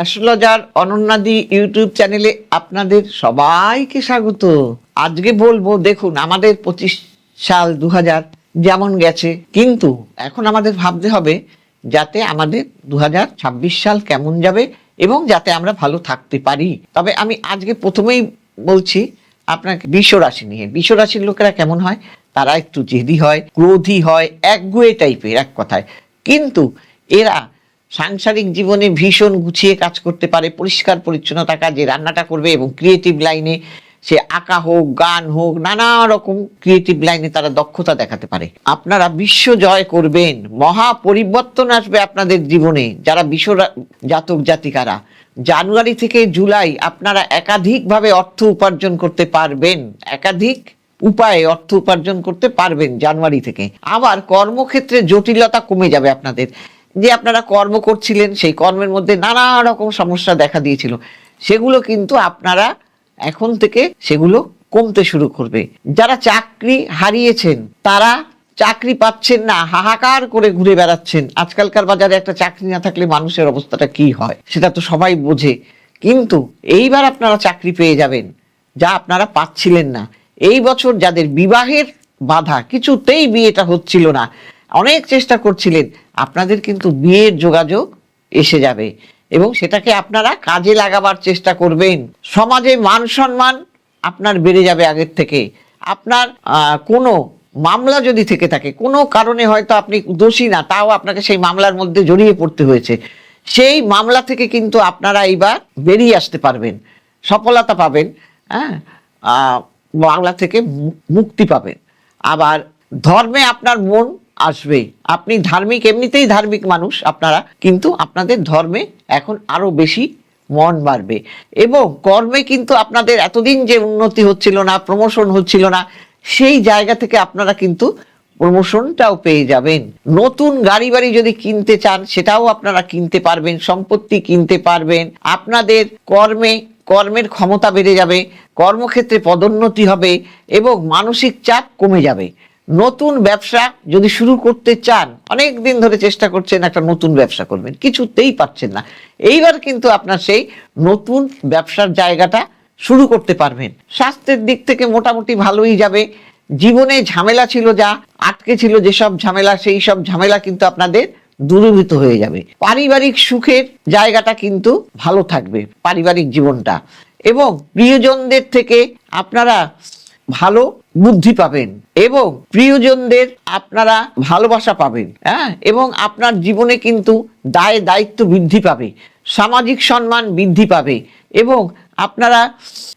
Astrologer অনন্যাদি YouTube চ্যানেলে আপনাদের সবাইকে স্বাগত। আজকে বলব, দেখুন, আমাদের পঁচিশ সাল দু যেমন গেছে, কিন্তু এখন আমাদের ভাবতে হবে যাতে আমাদের দু হাজার ছাব্বিশ সাল কেমন যাবে এবং যাতে আমরা ভালো থাকতে পারি। তবে আমি আজকে প্রথমেই বলছি, আপনাকে বিশ্ব রাশি নিয়ে। বিশ্ব রাশির লোকেরা কেমন হয়? তারা একটু জেদি হয়, ক্রোধী হয় একগুয়ে টাইপের এক কথায়। কিন্তু এরা সাংসারিক জীবনে ভীষণ গুছিয়ে কাজ করতে পারে, পরিষ্কার পরিচ্ছন্নতা কাজে রান্নাটা করবে এবং ক্রিয়েটিভ লাইনে সে আঁকা হোক, গান হোক, নানা রকম ক্রিয়েটিভ লাইনে তারা দক্ষতা দেখাতে পারে। আপনারা বিশ্ব জয় করবেন, মহা পরিবর্তন আসবে আপনাদের জীবনে। যারা বিশ্ব জাতক জাতিকারা, জানুয়ারি থেকে জুলাই আপনারা একাধিকভাবে অর্থ উপার্জন করতে পারবেন, একাধিক উপায়ে অর্থ উপার্জন করতে পারবেন জানুয়ারি থেকে। আবার কর্মক্ষেত্রে জটিলতা কমে যাবে আপনাদের। যে আপনারা কর্ম করছিলেন, সেই কর্মের মধ্যে নানা রকম সমস্যা দেখা দিয়েছিল। সেগুলো কিন্তু আপনারা এখন থেকে সেগুলো কমতে শুরু করবে। যারা চাকরি হারিয়েছেন, তারা চাকরি পাচ্ছেন না, হাহাকার করে ঘুরে বেড়াচ্ছেন। আজকালকার বাজারে একটা চাকরি না থাকলে মানুষের অবস্থাটা কি হয়? সেটা তো সবাই বোঝে। কিন্তু এইবার আপনারা চাকরি পেয়ে যাবেন, যা আপনারা পাচ্ছিলেন না। এই বছর যাদের বিবাহের বাধা, কিছুতেই বিয়েটা হচ্ছিল না। অনেক চেষ্টা করছিলেন, আপনাদের কিন্তু বিয়ের যোগাযোগ এসে যাবে এবং সেটাকে আপনারা কাজে লাগাবার চেষ্টা করবেন। সমাজে মান সম্মান আপনার বেড়ে যাবে আগের থেকে। আপনার কোনো মামলা যদি থেকে থাকে, কোনো কারণে হয়তো আপনি দোষী না, তাও আপনাকে সেই মামলার মধ্যে জড়িয়ে পড়তে হয়েছে। সেই মামলা থেকে কিন্তু আপনারা এইবার বেরিয়ে আসতে পারবেন, সফলতা পাবেন হ্যাঁ? বাংলা থেকে মুক্তি পাবেন। আবার ধর্মে আপনার মন আসবে আপনি ধার্মিক, এমনিতেই ধার্মিক মানুষ আপনারা, কিন্তু আপনাদের ধর্মে এখন আরও বেশি মন বাড়বে। এবং কর্মে কিন্তু আপনাদের এতদিন যে উন্নতি হচ্ছিল না প্রমোশন হচ্ছিল না, সেই জায়গা থেকে আপনারা কিন্তু প্রমোশনটাও পেয়ে যাবেন। নতুন গাড়ি বাড়ি যদি কিনতে চান, সেটাও আপনারা কিনতে পারবেন, সম্পত্তি কিনতে পারবেন। আপনাদের কর্মে, কর্মের ক্ষমতা বেড়ে যাবে, কর্মক্ষেত্রে পদোন্নতি হবে এবং মানসিক চাপ কমে যাবে। নতুন ব্যবসা যদি শুরু করতে চান, অনেক দিন ধরে চেষ্টা করছেন একটা নতুন ব্যবসা করবেন, কিছুতেই পাচ্ছেন না। এইবার কিন্তু আপনার সেই নতুন ব্যবসার জায়গাটা শুরু করতে পারবেন। স্বাস্থ্যের দিক থেকে মোটামুটি ভালোই যাবে। জীবনে ঝামেলা ছিল যা, আটকে ছিল যেসব ঝামেলা, সেই সব ঝামেলা কিন্তু আপনাদের দূরীভূত হয়ে যাবে। পারিবারিক সুখের জায়গাটা কিন্তু ভালো থাকবে পারিবারিক জীবনটা। এবং প্রিয়জনদের থেকে আপনারা ভালো বুদ্ধি পাবেন এবং প্রিয়জনদের আপনারা ভালোবাসা পাবেন হ্যাঁ? এবং আপনার জীবনে কিন্তু দায় দায়িত্ব বৃদ্ধি পাবে, সামাজিক সম্মান বৃদ্ধি পাবে এবং আপনারা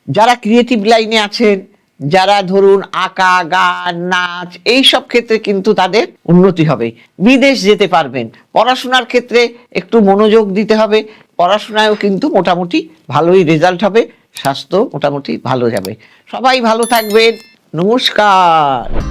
যারা ক্রিয়েটিভ লাইনে আছেন, যারা ধরুন আঁকা, গান, নাচ এই সব ক্ষেত্রে কিন্তু তাদের উন্নতি হবে। বিদেশ যেতে পারবেন, পড়াশোনার ক্ষেত্রে একটু মনোযোগ দিতে হবে, পড়াশোনায়ও কিন্তু মোটামুটি ভালোই রেজাল্ট হবে। স্বাস্থ্য মোটামুটি ভালো যাবে। সবাই ভালো থাকবেন। নমস্কার।